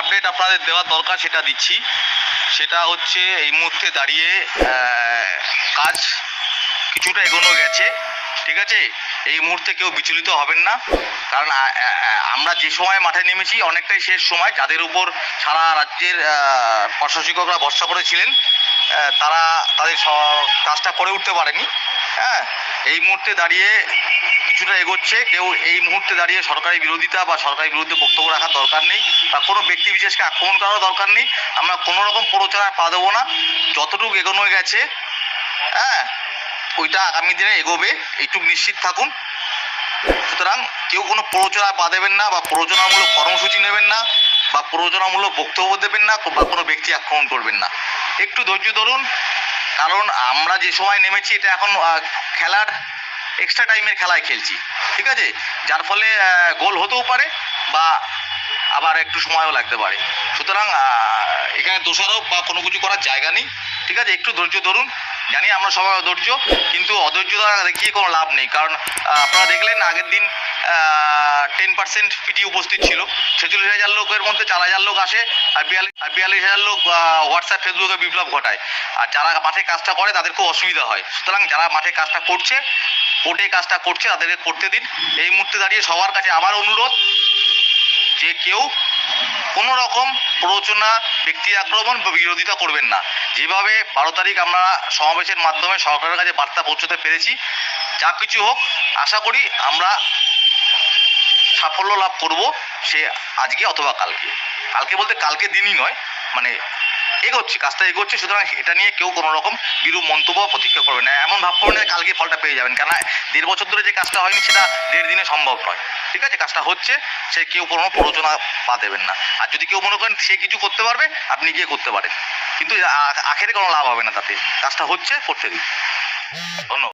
Update আপনাদের দেওয়ার দরকার সেটা দিচ্ছি। সেটা হচ্ছে এই মুহূর্তে দাঁড়িয়ে কাজ কিছুটা এগোনো গেছে, ঠিক আছে? এই মুহূর্তে কেউ বিচলিত হবেন না। কারণ আমরা যে সময় মাঠে নেমেছি, অনেকটাই শেষ সময়। যাদের উপর সারা রাজ্যের প্রশাসকরা ভরসা করেছিলেন তারা তাদের কাজটা করে উঠতে পারেনি। হ্যাঁ এই মুহূর্তে দাঁড়িয়ে কিছুটা এগোচ্ছে। কেউ এই মুহূর্তে দাঁড়িয়ে সরকারি বিরোধিতা বা সরকারের বিরুদ্ধে বক্তব্য রাখার দরকার নেই বা কোনো ব্যক্তি বিশেষকে আক্রমণ করার দরকার নেই। আমরা কোনো রকম প্ররোচনায় পা দেবো না। যতটুকু এগোনো গেছে হ্যাঁ ওইটা আগামী দিনে এগোবে। এইটুকু নিশ্চিত থাকুন। সুতরাং কেউ কোনো প্ররোচনায় পা দেবেন না বা প্ররোচনামূলক কর্মসূচি নেবেন না বা প্ররোচনামূলক বক্তব্য দেবেন না বা কোনো ব্যক্তি আক্রমণ করবেন না। একটু ধৈর্য ধরুন। কারণ আমরা যে সময় নেমেছি, এটা এখন খেলার এক্সট্রা টাইমের খেলায় খেলছি, ঠিক আছে? যার ফলে গোল হতেও পারে বা আবার একটু সময়ও লাগতে পারে। সুতরাং এখানে দোষারোপ বা কোনো কিছু করার জায়গা নেই, ঠিক আছে? একটু ধৈর্য ধরুন জানি আমরা সবাই অধৈর্য, কিন্তু অধৈর্য দ্বারা দেখিয়ে কোনো লাভ নেই। কারণ আপনারা দেখলেন আগের দিন টেন পার্সেন্ট পিটি উপস্থিত ছিল। ছেচল্লিশ হাজার লোকের মধ্যে চার হাজার লোক আসে আর বিয়াল্লিশ আর বিয়াল্লিশ হাজার লোক হোয়াটসঅ্যাপ ফেসবুকে বিপ্লব ঘটায়। আর যারা মাঠে কাজটা করে, তাদের খুব অসুবিধা হয়। সুতরাং যারা মাঠে কাজটা করছে, কোর্টে কাজটা করছে, তাদেরকে করতে দিন। এই মুহূর্তে দাঁড়িয়ে সবার কাছে আমার অনুরোধ যে কেউ রকম প্ররোচনা, ব্যক্তি আক্রমণ বিরোধিতা করবেন না। যেভাবে বারো তারিখ আমরা সমাবেশের মাধ্যমে সরকারের কাছে বার্তা পৌঁছতে পেরেছি, যা কিছু হোক, আশা করি আমরা সাফল্য লাভ করব সে আজকে অথবা কালকে। কালকে বলতে কালকে দিনই নয় মানে এগোচ্ছে, কাজটা এগোচ্ছি, সুতরাং এটা নিয়ে কেউ কোনো রকম বিরূপ মন্তব্য প্রতীক্ষা করবে না। এমন ভাব করবেন কালকে ফলটা পেয়ে যাবেন। কেন দেড় বছর ধরে যে কাজটা হয়নি, সেটা দেড় দিনে সম্ভব নয়। ঠিক আছে? কাজটা হচ্ছে, সে কেউ কোনো প্ররোচনা পা দেবেন না। আর যদি কেউ মনে করেন সে কিছু করতে পারবে, আপনি গিয়ে করতে পারেন। কিন্তু আখেরে কোনো লাভ হবে না তাতে। কাজটা হচ্ছে, করতে দিন। ধন্যবাদ।